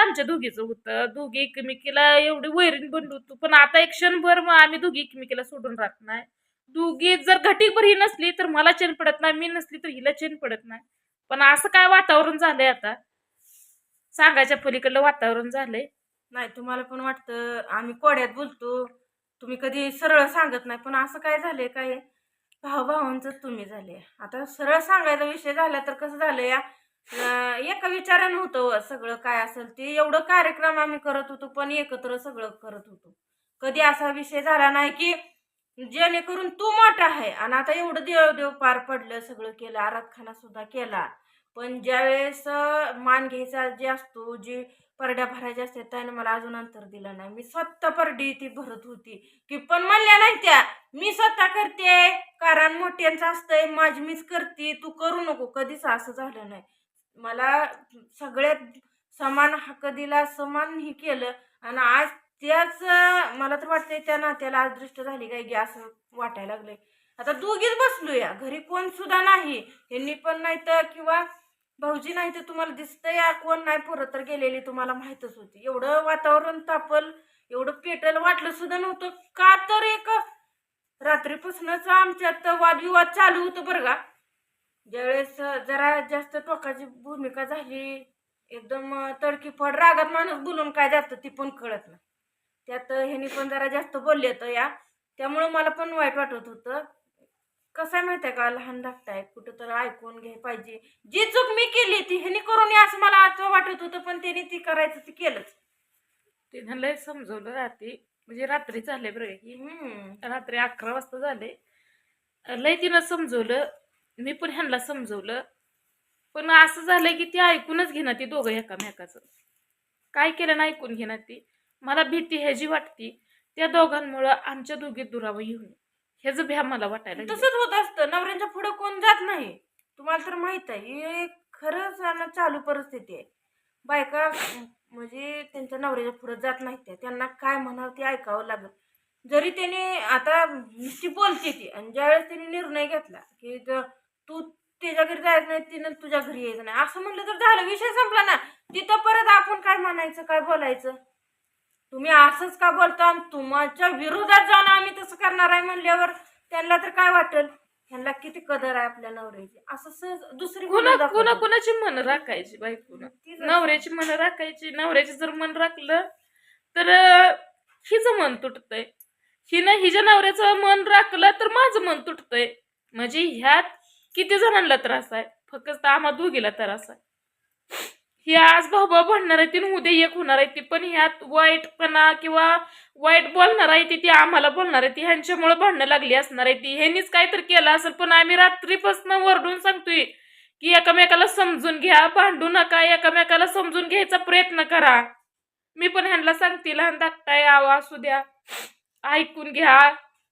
आमच्या दोघीचं होतं. दोघी एकमेकीला एवढी वैरीण बनलो होतो पण आता एक क्षणभर मग आम्ही दोघी एकमेकीला सोडून राहत नाही. दोघी जर घटीभर ही नसली तर मला चेन पडत नाही मी नसली तर हिला चेन पडत नाही. पण असं काय वातावरण झालंय आता? सांगायच्या पलीकडलं वातावरण झालंय. नाही तुम्हाला पण वाटतं आम्ही कोड्यात बोलतो तुम्ही कधी सरळ सांगत नाही पण असं काय झालंय काय? भाऊ भावांचं तुम्ही झाले आता सरळ सांगायचा विषय झाला तर कसं झालं या? एका विचारानं होतं सगळं काय असेल ते. एवढं कार्यक्रम आम्ही करत होतो पण एकत्र सगळं करत होतो. कधी असा विषय झाला नाही की जेणेकरून तू मोठा आहे आणि आता एवढं देव देव पार पडलं सगळं केलं आराधखाना सुद्धा केला. पण ज्यावेळेस मान घ्यायचा जे असतो जे परड्या भरायच्या असतात त्याने मला अजून अंतर दिलं नाही. मी स्वतः परडी ती भरत होती. की पण म्हणल्या नाही त्या मी स्वतः करते कारण मोठ्यांचं असतंय माझी मीच करते तू करू नको. कधीच असं झालं नाही. मला सगळ्यात समान हक्क दिला समान हे केलं. आणि आज त्याच मला तर वाटतंय त्या नात्याला आज दृष्ट झाली काय की असं वाटायला लागलंय. आता दोघीच बसलो या घरी कोण सुद्धा नाही. यांनी पण नाही तर किंवा भाऊजी नाही तर तुम्हाला दिसतंय या कोण नाही पोरं तर गेलेली तुम्हाला माहीतच होती. एवढं वातावरण तापल एवढं पेटल वाटलं सुद्धा नव्हतं. का तर एक रात्रीपासूनच आमच्यात वादविवाद चालू होतं बरं का. ज्यावेळेस जरा जास्त टोकाची भूमिका झाली एकदम तडकीफड रागात माणूस बोलून काय जातं ती पण कळत नाही. त्यात ह्यानी पण जरा जास्त बोलले तर या. त्यामुळं मला पण वाईट वाटत होतं. कसं आहे माहिती आहे का? लहान धाकटाय कुठं तर ऐकून घ्याय पाहिजे. जी चूक मी केली ती ह्यानी करून असं मला आता वाटत होतं पण त्याने ती करायचं ती केलंच. तिनं लय समजवलं रात्री. म्हणजे रात्री झाले बरं. की. रात्री अकरा वाजता झाले. लय तिनं समजवलं. मी पण ह्यांना समजवलं. पण असं झालंय की ती ऐकूनच घेणार ती दोघं एकामेकाचं. काय केलं ना ऐकून घेणार ती. मला भीती ह्याची वाटती. त्या दोघांमुळं आमच्या दोघी दुरावा येऊन ह्याचं भ्या मला वाटायला तसंच होत असतं. नवऱ्यांच्या पुढे कोण जात नाही. तुम्हाला तर माहीत आहे. ही खरंच आणि चालू परिस्थिती आहे. बायका म्हणजे त्यांच्या नवऱ्याच्या पुढे जात नाहीत. त्या त्यांना काय म्हणावं ते ऐकावं लागत जरी त्याने आता नुसती बोलते ती. आणि ज्यावेळेस त्याने निर्णय घेतला की जर तू त्याच्या घरी जायचं नाही तिनं तुझ्या घरी यायचं नाही. असं म्हणलं तर झालं विषय संपला ना. तिथं परत आपण काय म्हणायचं काय बोलायचं? तुम्ही असंच का बोलता? आणि तुमच्या विरोधात जाऊन आम्ही तसं करणार आहे म्हणल्यावर त्यांना तर काय वाटेल? ह्यांना किती कदर आहे आपल्या नवऱ्याची. असं सहज दुसरी कुणा मुलं कुणा दाखवतात. कुणाची मन राखायची बायकोनं तीच नवऱ्याची मन राखायची. नवऱ्याची जर मन राखलं तर अं, हिचं मन तुटतंय. हिनं हिच्या नवऱ्याचं मन राखलं तर माझं मन तुटतंय. म्हणजे ह्यात किती जणांना त्रास आहे? फक्त आम्हा दोघीला त्रास आहे. हे आज भाऊ भाऊ भांडणार आहे ती उद्या एक होणार आहे ती पण ह्यात वाईटपणा किंवा वाईट बोलणार आहे ती ती आम्हाला बोलणार आहे ती ह्यांच्यामुळे भांडणं लागली असणार आहे ती. ह्यांनीच काहीतरी केलं असेल पण आम्ही रात्रीपासून वरडून सांगतोय की एकामेकाला समजून घ्या भांडू नका एकामेकाला समजून घ्यायचा प्रयत्न करा. मी पण ह्यांना सांगते लहान धाकटाय आवा असू द्या ऐकून घ्या.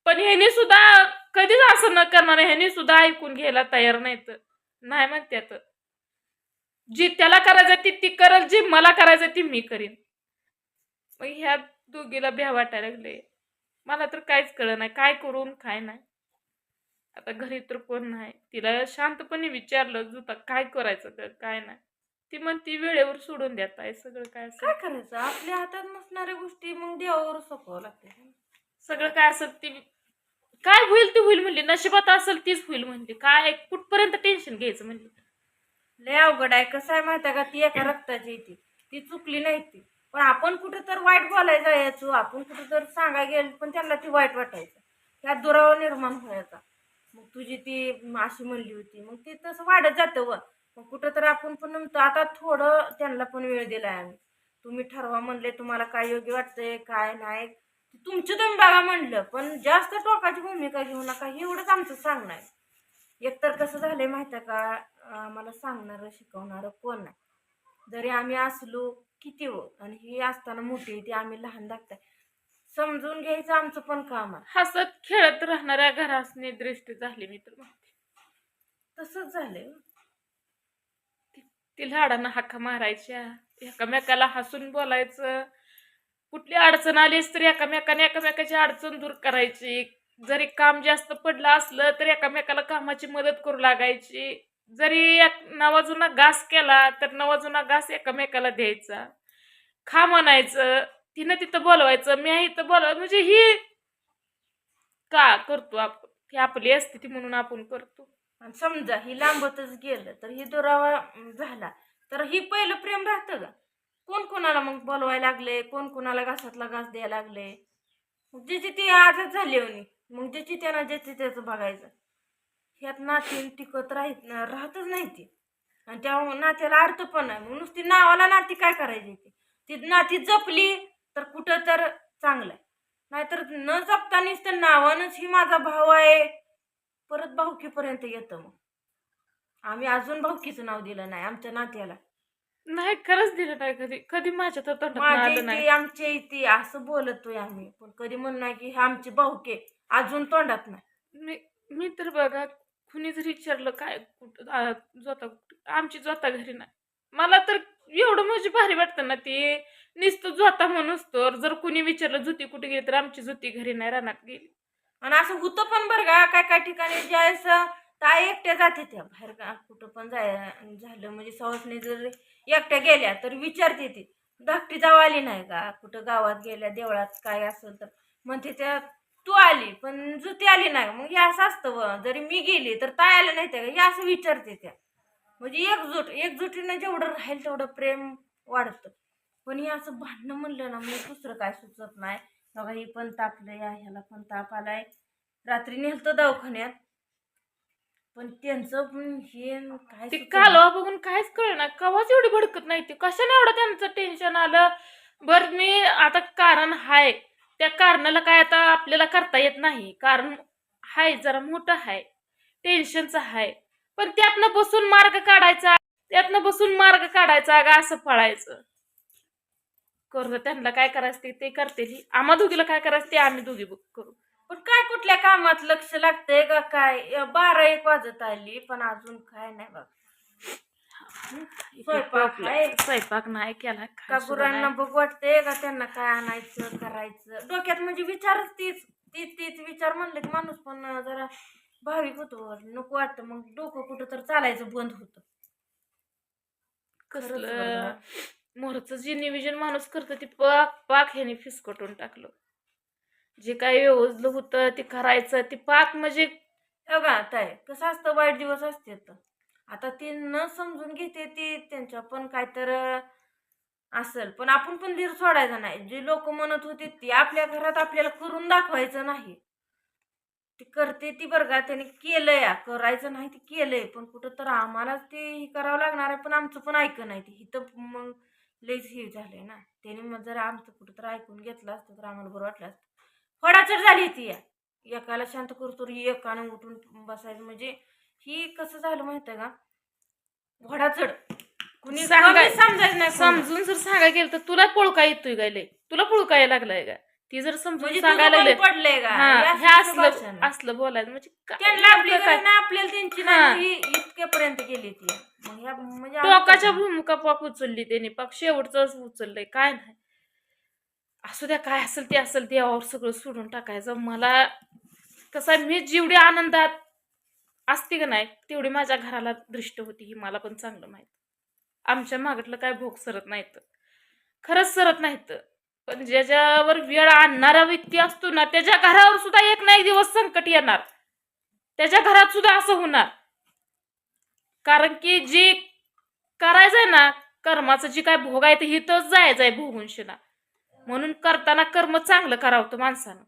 पण ह्यानी सुद्धा कधीच असं न करणार ह्यानी सुद्धा ऐकून घ्यायला तयार नाहीत. नाही म्हणत्यात. जी त्याला करायचं ती ती करल जी मला करायचं ती मी करीन. मग ह्या दोघीला भ्या वाटायला लागले. मला तर काहीच कळ नाही काय करून काय नाही. आता घरी तर कोण नाही. तिला शांतपणे विचारलं जुता काय करायचं तर काय नाही? ती म्हणती वेळेवर सोडून देत आहे सगळं काय काय करायचं? आपल्या हातात नसणाऱ्या गोष्टी मग देवावर सोपवावं लागते. सगळं काय असेल ती काय होईल ती होईल म्हणली नशिबात असेल तीच होईल म्हणली. काय कुठपर्यंत टेन्शन घ्यायचं म्हणली. लय अवघड आहे. कसं आहे माहिती आहे का? ती एका रक्ताची ती. ती चुकली नाही ती. पण आपण कुठं तर वाईट बोलायचं यायचो आपण कुठं तर सांगायला गेल पण त्यांना ती वाईट वाटायचं. ह्या दुरावा निर्माण व्हायचा. मग तुझी ती अशी म्हणली होती. मग ते तसं वाढत जातं व. मग कुठं तर आपण पण आता थोडं त्यांना पण वेळ दिलाय आम्ही. तुम्ही ठरवा म्हणले तुम्हाला काय योग्य वाटतंय काय नाही तुमचं तुम्ही बघा म्हणलं पण जास्त टोकाची भूमिका घेऊ नका हे एवढंच आमचं सांगणं आहे. एकतर कसं झालंय माहिती आहे का? आम्हाला सांगणारं शिकवणारं कोण नाही. जरी आम्ही असलो किती हो आणि ही असताना मोठी ती आम्ही लहान दाखताय समजून घ्यायचं आमचं पण काम आहे. हसत खेळत राहणाऱ्या घरासनी दृष्टी झाली मी तर म्हणते. तसंच झालंय हो. ती लाडानं हाका मारायच्या एकामेकाला हसून बोलायचं कुठली अडचण आलीच तर एकामेकाने एकामेकाची अडचण दूर करायची. जरी काम जास्त पडलं असलं तर एकामेकाला कामाची मदत करू लागायची. जरी एक नवा जुना घास केला तर नवा जुना घास एकामेकाला द्यायचा. खा म्हणायचं तिनं तिथं बोलवायचं मी इथं बोलवायचं म्हणजे ही का करतो आपण? ही आपली असते ती म्हणून आपण करतो. आणि समजा ही लांबतच गेलं तर ही दुरावा झाला तर ही पहिलं प्रेम राहतं का? कोण कोणाला मग बोलवायला लागले? कोण कोणाला घासातला घास द्यायला लागले? मग ज्याची ती आजच झाली होणी मग ज्याची त्यानं ज्याची त्याचं बघायचं. ह्यात नाती टिकत राहत राहतच नाही ती. आणि त्या नात्याला अर्थ पण नाही. मग नुसती नावाला नाती काय करायची ती? ती नाती जपली तर कुठं तर चांगलं आहे. नाहीतर न जपतानीच तर नावानंच ही माझा भाऊ आहे. परत भाऊकीपर्यंत येतं मग. आम्ही अजून भाऊकीचं नाव दिलं नाही आमच्या नात्याला. नाही खरंच दिलं नाही कधी. कधी माझ्या तर माझी आलं नाही. ती आमची ती असं बोलतोय आम्ही. पण कधी म्हण नाही की हे आमची भाऊके. अजून तोंडात नाही. मी मी तर बघा कुणी जरी विचारलं काय कुठं आ, जोता कुठं आमची जोता घरी नाही. मला तर एवढं म्हणजे भारी वाटतं ना ते. नुसतं जोता म्हणूस तर जर कुणी विचारलं जुती कुठे गेली तर आमची जुती घरी नाही रानात गेली. आणि असं होतं पण बरं का काय काय ठिकाणी ज्यावेळेस ताई एकट्या जाते त्या बाहेर का? कुठं पण जाय झालं म्हणजे सवासने जर एकट्या गेल्या तर विचारते ती धाकटी जाऊ आली नाही का? कुठं गावात गेल्या देवळात काय असेल तर. म्हणते त्या तू आली पण जुती आली नाही. मग हे असं असतं व जरी मी गेली तर ताई आलं नाही त्या हे असं विचारते त्या. म्हणजे एकजूट एकजुटीनं जेवढं राहील तेवढं प्रेम वाढतं. पण हे असं भांडणं म्हणलं ना मग दुसरं काय सुचत नाही. बघा ही पण तापलं या ह्याला पण ताप आलाय. रात्री नेलतं दवाखान्यात. पण त्यांचं पण हे काय ती सुचत कालवा बघून काहीच कळना. कवाच एवढी भडकत नाही ती? कशाने एवढं त्यांचं टेन्शन आलं? बर मी आता कारण हाय. त्या कारणाला काय आता आपल्याला करता येत नाही. कारण हाय जरा मोठं हाय. टेन्शनचं हाय. पण त्यातनं बसून मार्ग काढायचा. त्यातनं बसून मार्ग काढायचा का असं पळायचं. करू त्यांना काय करायचं ते- ते करते आम्हा दोघीला काय करायचं ते आम्ही दोघी बघ करू. पण काय कुठल्या कामात लक्ष लागतंय का काय? बारा एक वाजत आली पण अजून काय नाही बघ. स्वयंपाक आहे. स्वयंपाक नाही केला का गुरांना. बघ वाटतंय का? त्यांना काय आणायचं करायचं? डोक्यात म्हणजे विचारच तीच तीच तीच विचार म्हणलं की माणूस पण जरा भाविक होतो. नको वाटतं. मग डोकं कुठं तर चालायचं बंद होतं. कसलं. मोहरचं जे नियोजन माणूस करतो ते पाक पाक ह्याने फिसकटून टाकलं. जे काही व्यवस्थित होतं ते करायचं ते पाक म्हणजे बघा ताय कसं असतं वाईट दिवस असते तर. आता ती न समजून घेते ती त्यांच्या पण काय तर असेल. पण आपण पण धीर सोडायचा नाही. जे लोक म्हणत होते ती आपल्या घरात आपल्याला करून दाखवायचं नाही. ती करते ती बरं का त्याने केलंय करायचं नाही ते केलंय. पण कुठं तर आम्हालाच ते हे करावं लागणार आहे पण आमचं पण ऐकं नाही ते. हिथं मग लईच हे झालंय ना. त्याने मग जर आमचं कुठं तर ऐकून घेतलं असतं तर आम्हाला बरं वाटलं असतं. फडाचड झाली ती. या एकाला शांत करतो एकानं उठून बसायचं. म्हणजे ही कसं झालं माहिती आहे का? घोडाचड कुणी समजायचं नाही. समजून जर सांगायला गेलं तर तुला पोळका येतोय गायले तुला पोळका यायला लागलाय का ती जर समजून म्हणजे सांगायला पडलंय का? असलं असलं बोलायचं. म्हणजे त्यांना आपल्याला त्यांची. नाही इतक्यापर्यंत गेली ती. म्हणजे टोकाच्या भूमिका पाक उचलली त्याने. पाक शेवटच उचललंय. काय नाही. असू द्या काय असेल ते असेल देवावर सगळं सोडून टाकायचं. मला कसं आहे, मी जेवढी आनंदात असते का नाही तेवढी माझ्या घराला दृष्ट होती ही मला पण चांगलं माहीत. आमच्या मागटलं काय भोग सरत नाहीत. खरंच सरत नाहीत. पण ज्याच्यावर वेळ आणणारा व्यक्ती असतो ना त्याच्या घरावर सुद्धा एक ना एक दिवस संकट येणार. त्याच्या घरात सुद्धा असं होणार. कारण की जे करायचंय ना कर्माचं जे काय भोग आहे ते हिथंच जायचं आहे भोगून म्हणून करताना कर्म चांगलं करावं तो माणसानं.